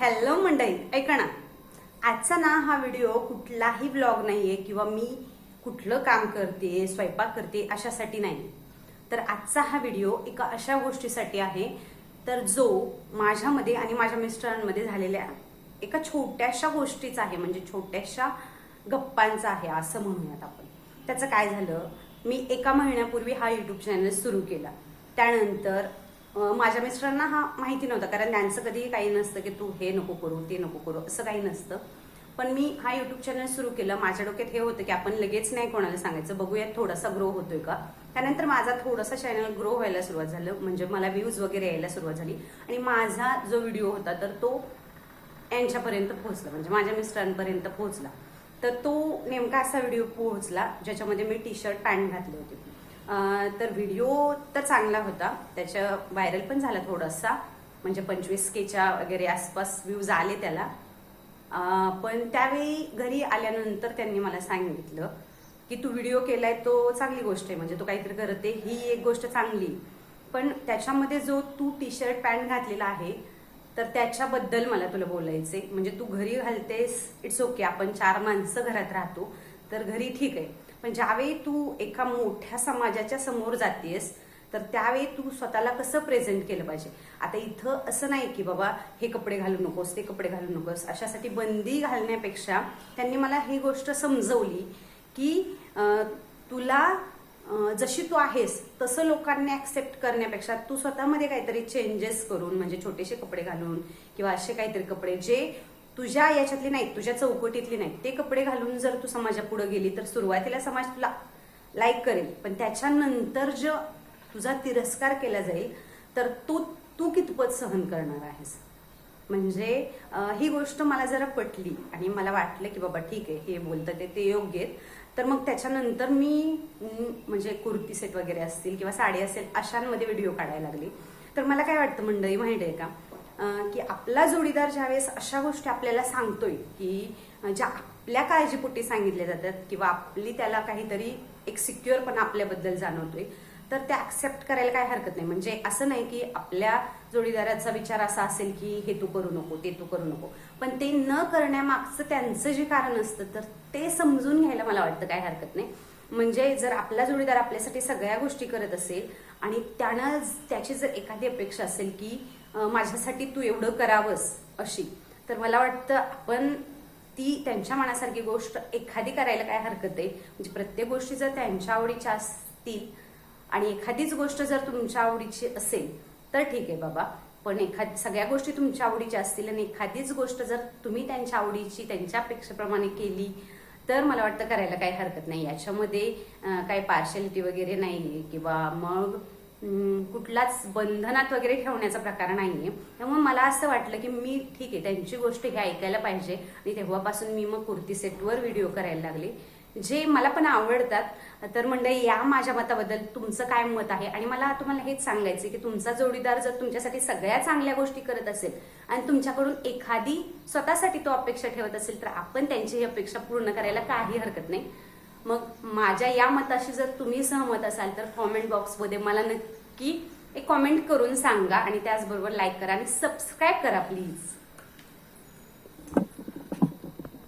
Hello मंडळी ऐका ना. आजचा ना हा व्हिडिओ कुठलाही ब्लॉग नाहीये किंवा मी कुठलं काम करते स्वयंपाक करते अशासाठी नाही. तर आजचा हा व्हिडिओ एका अशा गोष्टीसाठी आहे. तर जो माझ्यामध्ये आणि माझ्या मिस्टरांमध्ये झालेल्या एका छोट्याशा गोष्टीचा आहे म्हणजे छोट्याशा गप्पांचा आहे असं म्हणूयात आपण. त्याचं काय झालं? मी एका महिन्यापूर्वी हा युट्यूब चॅनल सुरू केला. त्यानंतर माझ्या मिस्टरांना हा माहिती नव्हता कारण त्यांचं कधीही काही नसतं की तू हे नको करू ते नको करू असं काही नसतं. पण मी हा युट्यूब चॅनल सुरू केलं. माझ्या डोक्यात हे होतं की आपण लगेच नाही कोणाला सांगायचं बघूयात थोडासा ग्रो होतोय का? त्यानंतर माझा थोडासा चॅनल ग्रो व्हायला सुरुवात झालं म्हणजे मला व्ह्यूज वगैरे यायला सुरुवात झाली. आणि माझा जो व्हिडिओ होता तर तो यांच्यापर्यंत पोहोचला म्हणजे माझ्या मिस्टरांपर्यंत पोहोचला. तर तो नेमका असा व्हिडिओ पोहोचला ज्याच्यामध्ये मी टी शर्ट पॅन्ट घातली होती. तर व्हिडिओ तर चांगला होता. त्याच्या व्हायरल पण झाला थोडासा. म्हणजे पंचवीस केच्या वगैरे आसपास व्ह्यूज आले त्याला. पण त्यावेळी घरी आल्यानंतर त्यांनी मला सांगितलं की तू व्हिडिओ केलाय तो चांगली गोष्ट आहे. म्हणजे तू काहीतरी करते ही एक गोष्ट चांगली. पण त्याच्यामध्ये जो तू टी शर्ट पॅन्ट घातलेला आहे तर त्याच्याबद्दल मला तुला बोलायचे म्हणजे तू घरी घालतेस इट्स ओके आपण चार माणसं घरात राहतो तर घरी ठीक आहे. पण ज्यावेळी तू एका मोठ्या समाजाच्या समोर जातेस तर त्यावेळी तू स्वतःला कसं प्रेझेंट केलं पाहिजे? आता इथं असं नाही की बाबा हे कपडे घालू नकोस ते कपडे घालू नकोस अशासाठी बंदी घालण्यापेक्षा त्यांनी मला ही गोष्ट समजवली की तुला जशी तू आहेस तसं लोकांनी ऍक्सेप्ट करण्यापेक्षा तू स्वतःमध्ये काहीतरी चेंजेस करून म्हणजे छोटेसे कपडे घालून किंवा असे काहीतरी कपडे जे तुझ्या याच्यातली नाहीत तुझ्या चौकटीतली नाहीत ते कपडे घालून जर तू समाजापुढे गेली तर सुरुवातीला समाज तुला लाईक करेल. पण त्याच्यानंतर जो तुझा तिरस्कार केला जाईल तर तू तू कितपत सहन करणार आहेस? म्हणजे ही गोष्ट मला जरा पटली आणि मला वाटलं की बाबा ठीक आहे हे बोलतं ते ते योग्य आहेत. तर मग त्याच्यानंतर मी म्हणजे कुर्ती सेट वगैरे असतील किंवा साडी असेल अशांमध्ये व्हिडिओ काढायला लागली. तर मला काय वाटतं मंडळी माहिती आहे का? की आपला जोडीदार ज्यावेळेस अशा गोष्टी आपल्याला सांगतोय की ज्या आपल्या काळजीपोटी सांगितल्या जातात किंवा आपली त्याला काहीतरी एक सिक्युअरपणा आपल्याबद्दल जाणवतोय तर ते ऍक्सेप्ट करायला काय हरकत नाही. म्हणजे असं नाही की आपल्या जोडीदाराचा विचार असा असेल की हे तू करू नको ते तू करू नको. पण ते न करण्यामागचं त्यांचं जे कारण असतं तर ते समजून घ्यायला मला वाटतं काय हरकत नाही. म्हणजे जर आपला जोडीदार आपल्यासाठी सगळ्या गोष्टी करत असेल आणि त्यानं त्याची जर एखादी अपेक्षा असेल की माझ्यासाठी तू एवढं करावंस अशी तर मला वाटतं आपण ती त्यांच्या मनासारखी गोष्ट एखादी करायला काय हरकत आहे? म्हणजे प्रत्येक गोष्टी जर त्यांच्या आवडीच्या असतील आणि एखादीच गोष्ट जर तुमच्या आवडीची असेल तर ठीक आहे बाबा. पण एखाद सगळ्या गोष्टी तुमच्या आवडीच्या असतील आणि एखादीच गोष्ट जर तुम्ही त्यांच्या आवडीची त्यांच्या अपेक्षेप्रमाणे केली तर मला वाटतं करायला काही हरकत नाही. याच्यामध्ये काही पार्शलिटी वगैरे नाहीये किंवा मग कुठलाच बंधनात वगैरे ठेवण्याचा प्रकार नाहीये. त्यामुळे मला असं वाटलं की मी ठीक आहे त्यांची गोष्ट हे ऐकायला पाहिजे. आणि तेव्हापासून मी मग कुर्ती सेटवर व्हिडिओ करायला लागले. जे मला पण आवडतात तर मंडळी या माझ्या मताबद्दल तुमचं काय मत आहे? आणि मला तुम्हाला हेच सांगायचं की तुमचा जोडीदार जर तुमच्यासाठी सगळ्या चांगल्या गोष्टी करत असेल आणि तुमच्याकडून एखादी स्वतःसाठी तो अपेक्षा ठेवत असेल तर आपण त्यांची ही अपेक्षा पूर्ण करायला काही हरकत नाही. मग माझ्या या मताशी जर तुम्ही सहमत असाल तर कॉमेंट बॉक्समध्ये मला नक्की एक कॉमेंट करून सांगा आणि त्याचबरोबर लाईक करा आणि सबस्क्राईब करा प्लीज